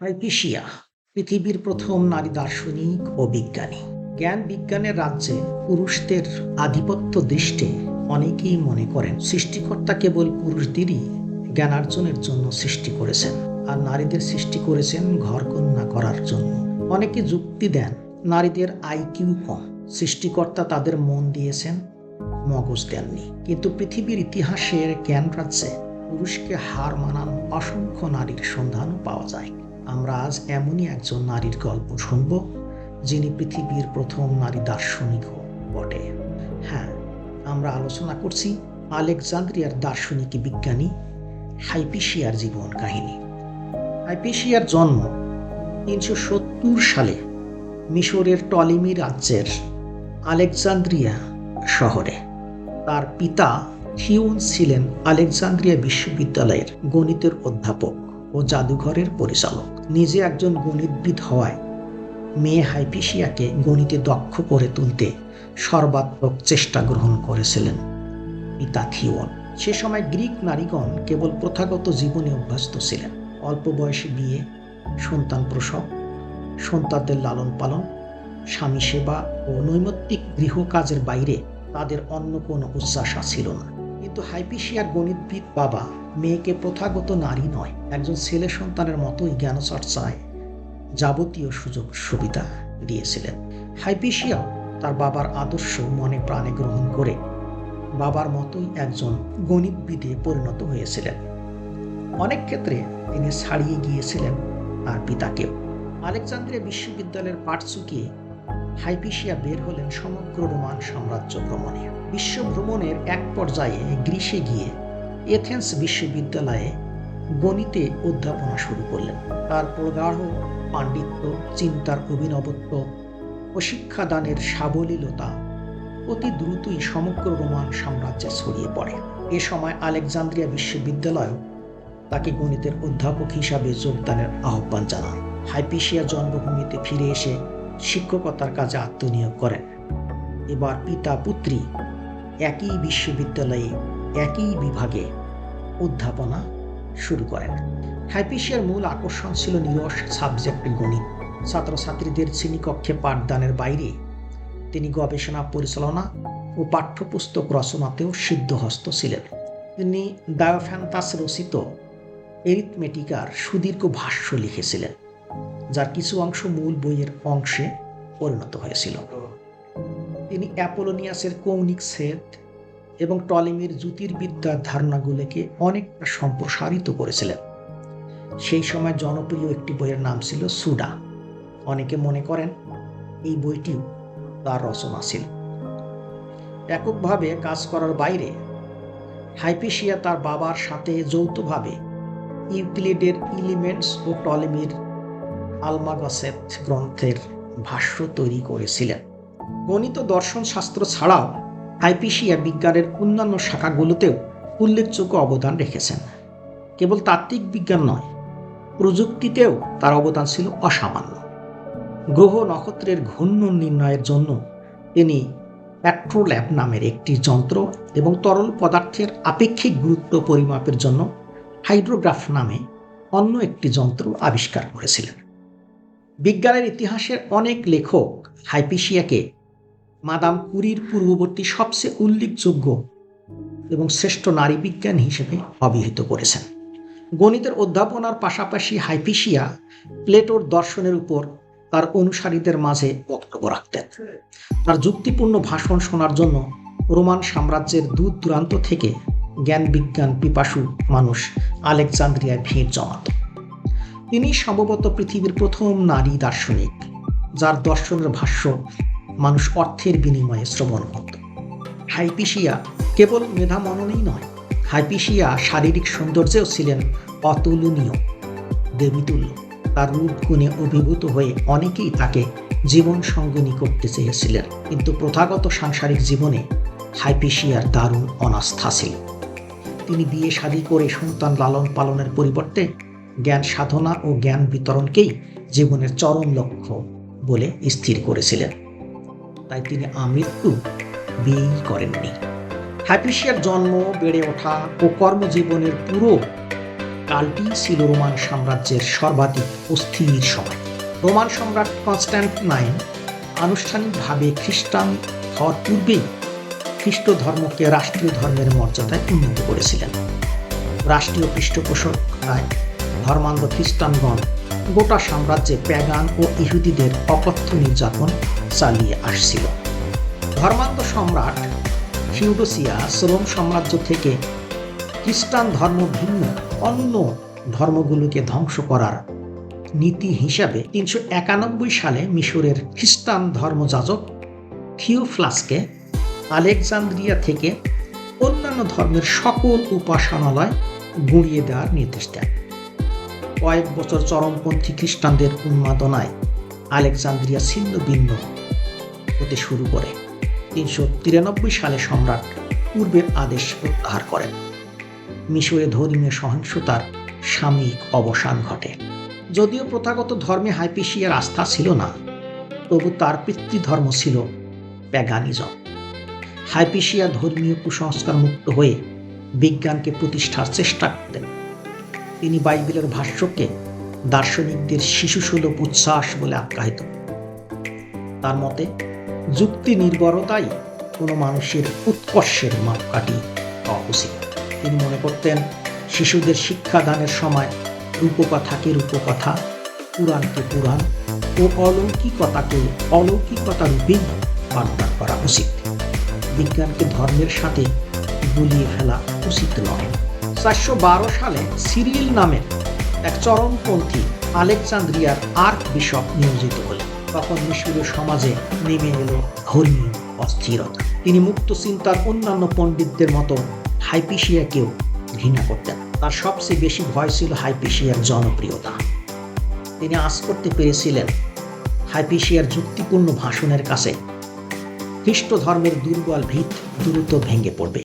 হাইপিসিয়া পৃথিবীর প্রথম নারী দার্শনিক ও বিজ্ঞানী। জ্ঞান বিজ্ঞানের রাজ্যে পুরুষদের আধিপত্য দৃষ্টে অনেকেই মনে করেন সৃষ্টিকর্তা কেবল পুরুষদেরই জ্ঞানার্জনের জন্য সৃষ্টি করেছেন আর নারীদের সৃষ্টি করেছেন ঘরকন্যা করার জন্য। অনেকে যুক্তি দেন নারীদের আইকিউ কম। সৃষ্টিকর্তা তাদের মন দিয়েছেন, মগজ দেননি। কিন্তু পৃথিবীর ইতিহাসের জ্ঞান রাজ্যে পুরুষকে হার মানানো অসংখ্য নারীর সন্ধানও পাওয়া যায়। আমরা আজ এমনই একজন নারীর গল্প শুনব, যিনি পৃথিবীর প্রথম নারী দার্শনিকও বটে। হ্যাঁ আমরা আলোচনা করছি আলেকজান্দ্রিয়ার দার্শনিক বিজ্ঞানী হাইপিসিয়ার জীবন কাহিনী। হাইপিসিয়ার জন্ম তিনশো সত্তর সালে মিশরের টলিমি রাজ্যের আলেকজান্দ্রিয়া শহরে। তার পিতা থিউন ছিলেন আলেকজান্দ্রিয়া বিশ্ববিদ্যালয়ের গণিতের অধ্যাপক। ও জাদুঘরের পরিচালক। নিজে একজন গণিতবিদ হওয়ায় মেয়ে হাইপিসিয়াকে গণিতে দক্ষ করে তুলতে সর্বাত্মক চেষ্টা গ্রহণ করেছিলেন পিতা থিওন। সে সময় গ্রিক নারীগণ কেবল প্রথাগত জীবনে অভ্যস্ত ছিলেন। অল্প বয়সে বিয়ে, সন্তান প্রসব, সন্তানদের লালন পালন, স্বামী সেবা ও নৈমিত্তিক গৃহকাজের বাইরে তাদের অন্য কোনো উচ্চাসা ছিল না। কিন্তু হাইপিসিয়ার গণিতবিদ বাবা, মেয়েকে প্রথাগত নারী নয়, একজন ছেলে সন্তানের মতোই জ্ঞানচর্চায় যাবতীয় সুযোগ সুবিধা দিয়েছিলেন। হাইপিসিয়াও তার বাবার আদর্শ মনে প্রাণে গ্রহণ করে বাবার মতোই একজন গণিতবিদে পরিণত হয়েছিলেন। অনেক ক্ষেত্রে তিনি ছাড়িয়ে গিয়েছিলেন তার পিতাকেও। আলেকজান্দ্রিয়া বিশ্ববিদ্যালয়ের পাঠ চুকিয়ে হাইপিসিয়া বের হলেন সমগ্র রোমান সাম্রাজ্য ভ্রমণে। বিশ্ব ভ্রমণের এক পর্যায়ে গ্রীসে গিয়ে এথেন্স বিশ্ববিদ্যালয়ে গণিতে অধ্যাপনা শুরু করলেন। তার প্রগাঢ় পাণ্ডিত্য, চিন্তার অভিনবত্ব ও শিক্ষাদানের সাবলীলতা অতি দ্রুতই সমগ্র রোমান সাম্রাজ্যে ছড়িয়ে পড়ে। এ সময় আলেকজান্দ্রিয়া বিশ্ববিদ্যালয় তাকে গণিতের অধ্যাপক হিসাবে যোগদানের আহ্বান জানান। হাইপিসিয়া জন্মভূমিতে ফিরে এসে শিক্ষকতার কাজে আত্মনিয়োগ করেন এবার পিতা পুত্রী একই বিশ্ববিদ্যালয়ে, একই বিভাগে অধ্যাপনা শুরু করেন। হাইপিসিয়ার মূল আকর্ষণ ছিল নিরস সাবজেক্ট গণিত। ছাত্রছাত্রীদের শ্রেণীকক্ষে পাঠদানের বাইরে তিনি গবেষণা, পরিচালনা ও পাঠ্যপুস্তক রচনাতেও সিদ্ধহস্ত ছিলেন। তিনি ডায়োফ্যান্তাস রচিত এরিথমেটিকার সুদীর্ঘ ভাষ্য লিখেছিলেন। যার কিছু অংশ মূল বইয়ের অংশে পরিণত হয়েছিল। তিনি অ্যাপোলোনিয়াসের কৌণিক সেট এবং টলেমির জ্যোতির্বিদ্যার ধারণাগুলোকে অনেকটা সম্প্রসারিত করেছিলেন। সেই সময় জনপ্রিয় একটি বইয়ের নাম ছিল সুডা। অনেকে মনে করেন এই বইটিও তার রচনা ছিল। এককভাবে কাজ করার বাইরে হাইপিসিয়া তার বাবার সাথে যৌথভাবে ইউক্লিডের ইলিমেন্টস ও টলেমির আলমাগাসেট গ্রন্থের ভাষ্য তৈরি করেছিলেন। গণিত, দর্শন, শাস্ত্র ছাড়াও আইপিসিয়া বিজ্ঞানের অন্যান্য শাখাগুলোতেও উল্লেখযোগ্য অবদান রেখেছেন। কেবল তাত্ত্বিক বিজ্ঞান নয়, প্রযুক্তিতেও তার অবদান ছিল অসামান্য। গ্রহ নক্ষত্রের ঘূর্ণন নির্ণয়ের জন্য তিনি প্যাট্রোল্যাব নামের একটি যন্ত্র এবং তরল পদার্থের আপেক্ষিক গুরুত্ব পরিমাপের জন্য হাইড্রোগ্রাফ নামে অন্য একটি যন্ত্র আবিষ্কার করেছিলেন। বিজ্ঞানের ইতিহাসের অনেক লেখক হাইপিসিয়াকে মাদাম কুরির পূর্ববর্তী সবচেয়ে উল্লেখযোগ্য এবং শ্রেষ্ঠ নারী বিজ্ঞান হিসেবে অভিহিত করেছেন। গণিতের অধ্যাপনার পাশাপাশি হাইপিসিয়া প্লেটোর দর্শনের উপর তার অনুসারীদের মাঝে বক্তব্য রাখতেন। তার যুক্তিপূর্ণ ভাষণ শোনার জন্য রোমান সাম্রাজ্যের দূর দূরান্ত থেকে জ্ঞান বিজ্ঞান পিপাসু মানুষ আলেকজান্দ্রিয়ায় ভিড় জমাত। তিনি সম্ভবত পৃথিবীর প্রথম নারী দার্শনিক, যার দর্শনের ভাষ্য, মানুষ অর্থের বিনিময়ে শ্রবণ করত। হাইপিসিয়া কেবল মেধা মননেই নয় হাইপিসিয়া শারীরিক সৌন্দর্যেও ছিলেন অতুলনীয়, দেবীতুল্য। তার রূপ গুণে অভিভূত হয়ে অনেকেই তাকে জীবন সঙ্গিনী করতে চেয়েছিলেন। কিন্তু প্রথাগত সাংসারিক জীবনে হাইপিসিয়ার দারুণ অনাস্থা ছিল। তিনি বিয়ে শাদী করে সন্তান লালন পালনের পরিবর্তে জ্ঞান সাধনা ও জ্ঞান বিতরণকেই জীবনের চরম লক্ষ্য বলে স্থির করেছিলেন। তাই তিনি আমৃত্যু বিয়েই করেননি। হ্যাপিসিয়ার জন্ম, বেড়ে ওঠা ও কর্মজীবনের পুরো কালটি ছিল রোমান সাম্রাজ্যের সর্বাধিক অস্থির সময়। রোমান সম্রাট কনস্ট্যান্ট নাইন আনুষ্ঠানিকভাবে খ্রিস্টান হওয়ার পূর্বেই খ্রিস্ট ধর্মকে রাষ্ট্রীয় ধর্মের মর্যাদায় উন্নীত করেছিলেন। রাষ্ট্রীয় পৃষ্ঠপোষকতায় ধর্মান্ধ খ্রিস্টানগণ গোটা সাম্রাজ্যে প্যাগান ও ইহুদিদের অকথ্য নির্যাতন চালিয়ে আসছিল। ধর্মান্ধ সম্রাট ফিউডোসিয়াস রোম সাম্রাজ্য থেকে খ্রিস্টান ধর্ম ভিন্ন, অন্য ধর্মগুলোকে ধ্বংস করার নীতি হিসাবে তিনশো একানব্বই সালে মিশরের খ্রিস্টান ধর্মযাজক থিওফ্লাসকে আলেকজান্দ্রিয়া থেকে অন্যান্য ধর্মের সকল উপাসনালয় গুঁড়িয়ে দেওয়ার নির্দেশ দেন। কয়েক বছর চরমপন্থী খ্রিস্টানদের উন্মাদনায় আলেকজান্দ্রিয়া ছিন্ন ভিন্ন হতে শুরু করে। তিনশো তিরানব্বই সালে সম্রাট পূর্বের আদেশ প্রত্যাহার করেন। মিশরে ধর্মীয় সহিংসতার সাময়িক অবসান ঘটে। যদিও প্রথাগত ধর্মে হাইপিসিয়ার আস্থা ছিল না, তবু তার পিতৃধর্ম ছিল প্যাগানিজম। হাইপিসিয়া ধর্মীয় কুসংস্কার মুক্ত হয়ে বিজ্ঞানকে প্রতিষ্ঠার চেষ্টা করতেন। তিনি বাইবেলের ভাষ্যকে দার্শনিকদের শিশুসুলভ উচ্ছ্বাস বলে আখ্যায়িত। তার মতে, যুক্তি নির্ভরতাই কোনো মানুষের উৎকর্ষের মাপকাঠি হওয়া উচিত। তিনি মনে করতেন, শিশুদের শিক্ষাদানের সময় রূপকথাকে রূপকথা, পুরাণকে পুরাণ ও অলৌকিকতাকে অলৌকিকতা রূপেই পাঠদান করা উচিত। বিজ্ঞানকে ধর্মের সাথে গুলিয়ে ফেলা উচিত নয়। চারশো বারো সালে সিরিল নামের এক চরমপন্থী আলেকজান্দ্রিয়ার আর্ক বিশপ নিয়োজিত হলেন। তখন মিশরীয় সমাজে নেমে এলো ধর্মীয় অস্থিরতা। তিনি মুক্ত চিন্তার অন্যান্য পণ্ডিতদের মতো হাইপিসিয়াকেও ঘৃণা করতেন। তার সবচেয়ে বেশি ভয় ছিল হাইপিসিয়ার জনপ্রিয়তা। তিনি আশ করতে পেরেছিলেন হাইপিসিয়ার যুক্তিপূর্ণ ভাষণের কাছে খ্রিস্ট ধর্মের দুর্বল ভিত দ্রুত ভেঙে পড়বে।